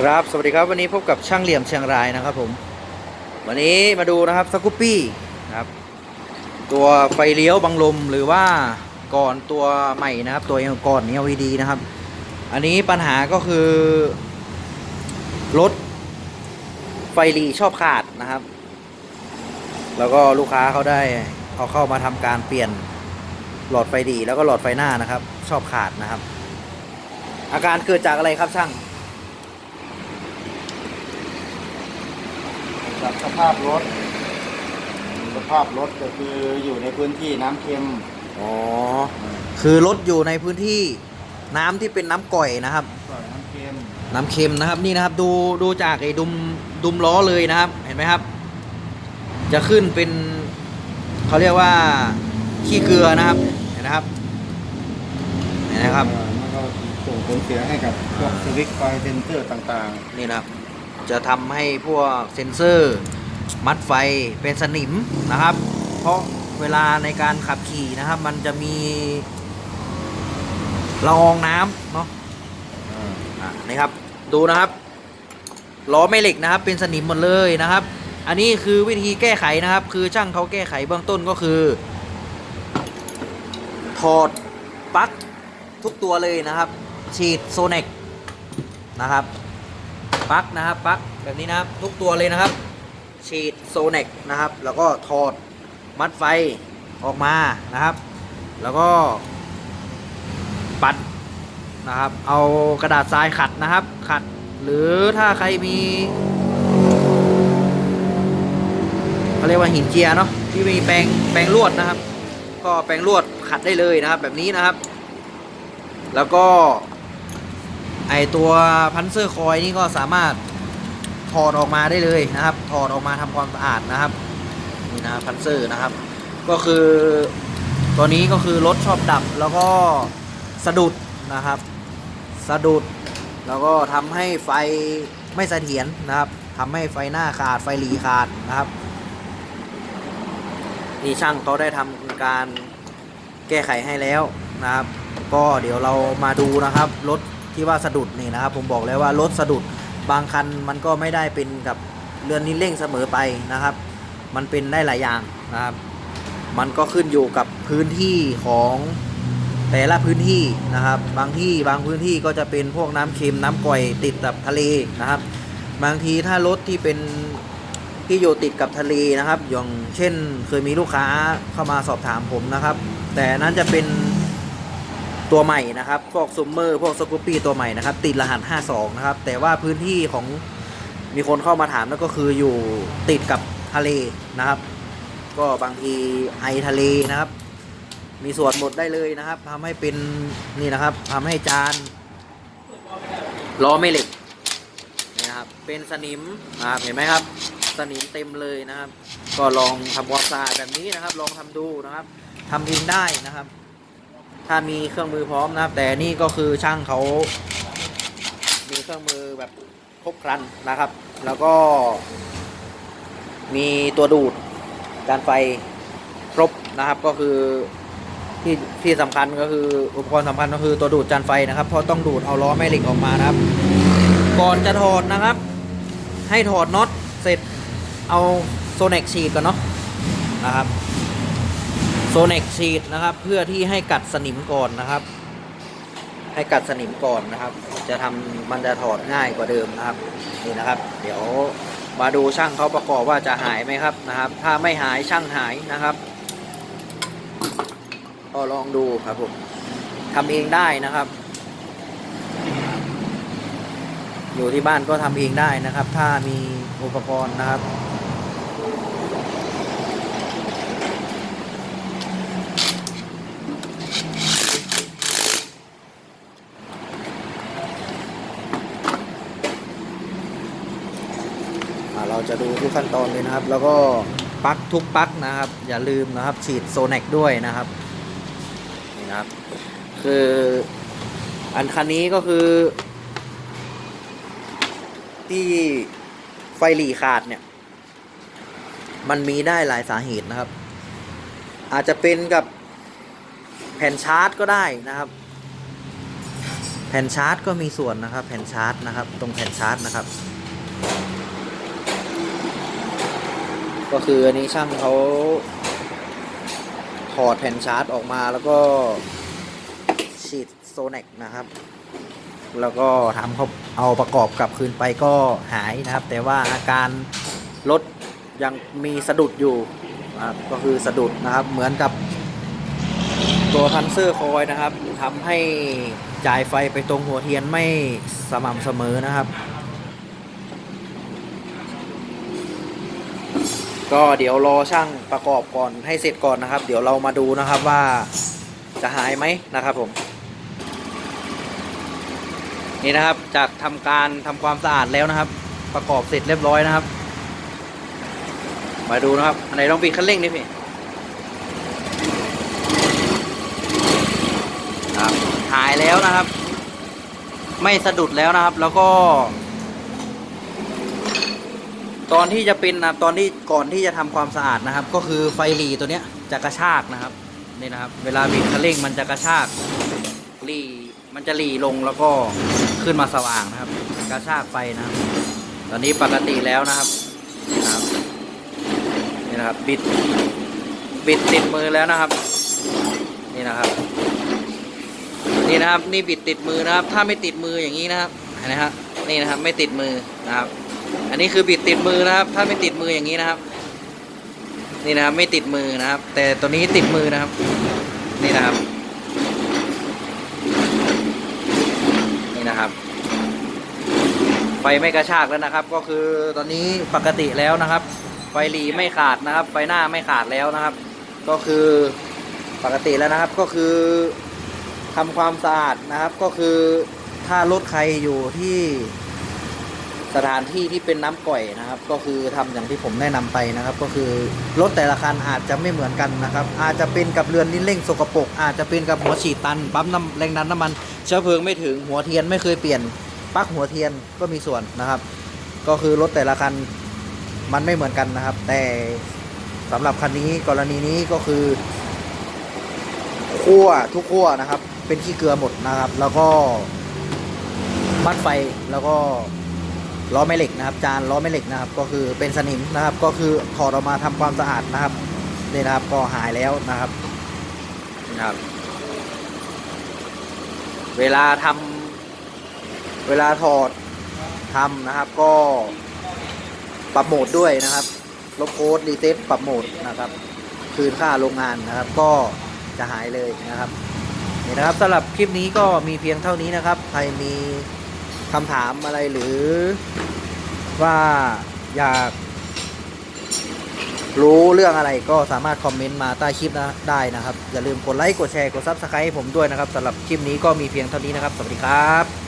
ครับ สวัสดีครับวันนี้พบกับช่างเหลี่ยมเชียงรายนะครับผมวันนี้มาดูนะครับสกูปปี้นะครับตัวไฟเลี้ยวบังลมหรือว่าก่อนตัวใหม่นะครับ ตัวก่อน LED นะครับ อันนี้ปัญหาก็คือรถไฟหลีชอบขาดนะครับ แล้วก็ลูกค้าเขาได้เขาเข้ามาทำการเปลี่ยนหลอดไฟดีแล้วก็หลอดไฟหน้านะครับ ชอบขาดนะครับ อาการเกิดจากอะไรครับช่าง จากสภาพรถ สภาพรถก็คืออยู่ในพื้นที่น้ำเค็มอ๋อ คือรถอยู่ในพื้นที่น้ำที่เป็นน้ำก่อยนะครับ ก่อนน้ำเค็มน้ำเค็มนะครับนี่นะครับดูดูจากไอ้ดุมดุมล้อเลยนะครับ เห็นไหมครับ จะขึ้นเป็นเขาเรียกว่าขี้เกลือนะครับเห็นนะครับเห็นนะครับ เอ่อแล้วก็ส่งผลเสียให้กับพวกสวิตช์ไฟเซนเซอร์ต่างนี่นะครับ จะทำให้พวกเซ็นเซอร์ มัดไฟเป็นสนิมนะครับ เพราะเวลาในการขับขี่นะครับ มันจะมีละอองน้ำเนาะๆอ่าอะนี่ครับดูนะครับล้อแม่เหล็กนะครับ เป็นสนิมหมดเลยนะครับ อันนี้คือวิธีแก้ไขนะครับ คือช่างเขาแก้ไขเบื้องต้นก็คือ ถอดปลั๊กทุกตัวเลยนะครับ ฉีดโซเนกนะครับ ปลั๊กนะครับปลั๊กแบบนี้นะครับทุกตัวเลยนะครับ ฉีดโซเน็กนะครับ แล้วก็ถอดมัดไฟออกมานะครับ แล้วก็ปัดนะครับ เอากระดาษทรายขัดนะครับ ขัดหรือถ้าใครมีเขาเรียกว่าหินเจียเนาะที่มีแปรงแปรงลวดนะครับ ก็แปรงลวดขัดได้เลยนะครับ แบบนี้นะครับ แล้วก็ ไอตัวพันเซอร์คอยนี่ก็สามารถถอดออกมาได้เลยนะครับ ถอดออกมาทำความสะอาดนะครับนี่นะพันเซอร์นะครับ ก็คือตัวนี้ก็คือรถชอบดับแล้วก็สะดุดนะครับ สะดุดแล้วก็ทำให้ไฟไม่เสถียรนะครับทำให้ไฟหน้าขาดไฟหลีขาดนะครับนี่ช่างเขาได้ทำการแก้ไขให้แล้วนะครับ ก็เดี๋ยวเรามาดูนะครับรถ ที่ว่าสะดุดนี่นะครับ ผมบอกแล้วว่ารถสะดุดบางคันมันก็ไม่ได้เป็นกับเรือนนี้เร่งเสมอไปนะครับ มันเป็นได้หลายอย่างนะครับ มันก็ขึ้นอยู่กับพื้นที่ของแต่ละพื้นที่นะครับ บางที่บางพื้นที่ก็จะเป็นพวกน้ำเค็มน้ำก่อยติดกับทะเลนะครับ บางทีถ้ารถที่เป็นที่อยู่ติดกับทะเลนะครับ อย่างเช่นเคยมีลูกค้าเข้ามาสอบถามผมนะครับ แต่นั้นจะเป็น ตัวใหม่นะครับ พวกซุมเมอร์พวกสกูปปี้ตัวใหม่นะครับ ติดรหัส 52 นะครับ แต่ว่าพื้นที่ของมีคนเข้ามาถามนั่นก็คืออยู่ติดกับทะเลนะครับ ก็บางทีไอทะเลนะครับ มีส่วนหมดได้เลยนะครับทำให้เป็นนี่นะครับทำให้จานล้อไม่เหล็กนะครับเป็นสนิมนะครับเห็นไหมครับ สนิมเต็มเลยนะครับ ก็ลองทำความสะอาดแบบนี้นะครับ ลองทำดูนะครับทำเองได้นะครับ ถ้ามีเครื่องมือพร้อมนะครับ แต่นี่ก็คือช่างเขา มีเครื่องมือแบบครบครันนะครับ แล้วก็ มีตัวดูดการไฟครบนะครับก็คือที่ที่สำคัญก็คืออุปกรณ์สำคัญก็คือตัวดูดจานไฟนะครับ เพราะต้องดูดเอาล้อแม่เหล็กออกมานะครับ ก่อนจะถอดนะครับ ให้ถอดน็อตเสร็จเอาโซเน็กฉีดก่อนเนาะนะครับ โซเน็กฉีดนะครับ เพื่อที่ให้กัดสนิมก่อนนะครับ ให้กัดสนิมก่อนนะครับ จะทำมันจะถอดง่ายกว่าเดิมนะครับนี่นะครับ เดี๋ยวมาดูช่างเขาประกอบว่าจะหายไหมครับนะครับ ถ้าไม่หายช่างหายนะครับก็ลองดูครับผมทำเองได้นะครับ อยู่ที่บ้านก็ทำเองได้นะครับ ถ้ามีอุปกรณ์นะครับ เราจะดูทุกขั้นตอนเลยนะครับ แล้วก็ปักทุกปักนะครับ อย่าลืมนะครับ ฉีดโซเนกด้วยนะครับนี่นะครับ คืออันคันนี้ก็คือ ที่ไฟหลีขาดเนี่ย มันมีได้หลายสาเหตุนะครับ อาจจะเป็นกับแผ่นชาร์จก็ได้นะครับ แผ่นชาร์จก็มีส่วนนะครับ แผ่นชาร์จนะครับ ตรงแผ่นชาร์จนะครับ ก็คืออันนี้ช่างเขาถอดแผ่นชาร์จออกมาแล้วก็ฉีดโซเน็กนะครับ แล้วก็ทำเขาเอาประกอบกลับคืนไปก็หายนะครับ แต่ว่าอาการรถยังมีสะดุดอยู่นะครับก็คือสะดุดนะครับเหมือนกับตัวทันเซอร์คอยนะครับทำให้จ่ายไฟไปตรงหัวเทียนไม่สม่ำเสมอนะครับ ก็เดี๋ยวรอช่างประกอบก่อนให้เสร็จก่อนนะครับ เดี๋ยวเรามาดูนะครับว่าจะหายไหมนะครับผมนี่นะครับจากทำการทำความสะอาดแล้วนะครับ ประกอบเสร็จเรียบร้อยนะครับ มาดูนะครับอันไหนลองปิดคันเร่งดิพี่ครับหายแล้วนะครับ ไม่สะดุดแล้วนะครับ แล้วก็ ตอนที่จะเป็นนะตอนที่ก่อนที่จะทำความสะอาดนะครับ ก็คือไฟหลีตัวเนี้ยจะกระชากนะครับนี่นะครับ เวลาบิดคันเร่งมันจะกระชากหลีมันจะหลีลงแล้วก็ขึ้นมาสว่างนะครับ กระชากไฟนะครับ ตอนนี้ปกติแล้วนะครับนะครับนี่นะครับบิดบิดติดมือแล้วนะครับ นี่นะครับ นี่นะครับนี่บิดติดมือนะครับ ถ้าไม่ติดมืออย่างนี้นะครับนไหมครับนี่นะครับไม่ติดมือนะครับ อันนี้คือบิดติดมือนะครับ ถ้าไม่ติดมืออย่างนี้นะครับ นี่นะครับไม่ติดมือนะครับ แต่ตัวนี้ติดมือนะครับ นี่นะครับนี่นะครับ ไฟไม่กระชากแล้วนะครับ ก็คือตอนนี้ปกติแล้วนะครับ ไฟหลีไม่ขาดนะครับ ไฟหน้าไม่ขาดแล้วนะครับ ก็คือปกติแล้วนะครับก็คือทำความสะอาดนะครับ ก็คือถ้ารถใครอยู่ที่ สถานที่ที่เป็นน้ำก่อยนะครับ ก็คือทำอย่างที่ผมแนะนำไปนะครับ ก็คือรถแต่ละคันอาจจะไม่เหมือนกันนะครับ อาจจะเป็นกับเรือนลิ้นเร่งสกปรกอาจจะเป็นกับหัวฉีดตันปั๊มน้ำแรงดันน้ำมันเชื้อเพลิงไม่ถึงหัวเทียนไม่เคยเปลี่ยนปลั๊กหัวเทียนก็มีส่วนนะครับ ก็คือรถแต่ละคันมันไม่เหมือนกันนะครับ แต่สำหรับคันนี้กรณีนี้ก็คือขั้วทุกขั้วนะครับ เป็นขี้เกลือหมดนะครับ แล้วก็มัดไฟแล้วก็ ล้อแม่เหล็กนะครับ จานล้อแม่เหล็กนะครับ ก็คือเป็นสนิมนะครับ ก็คือถอดออกมาทำความสะอาดนะครับนี่นะครับก็หายแล้วนะครับนะครับ เวลาทำเวลาถอดทำนะครับ ก็ปรับโหมดด้วยนะครับลบโค้ดรีเซ็ตปรับโหมดนะครับ คืนค่าโรงงานนะครับ ก็จะหายเลยนะครับนี่นะครับสำหรับคลิปนี้ก็มีเพียงเท่านี้นะครับ ใครมี คำถามอะไรหรือว่าอยากรู้เรื่องอะไรก็สามารถคอมเมนต์มาใต้คลิปนะได้นะครับ อย่าลืมกดไลค์กดแชร์กดซับสไครต์ให้ผมด้วยนะครับสำหรับคลิปนี้ก็มีเพียงเท่านี้นะครับ สวัสดีครับ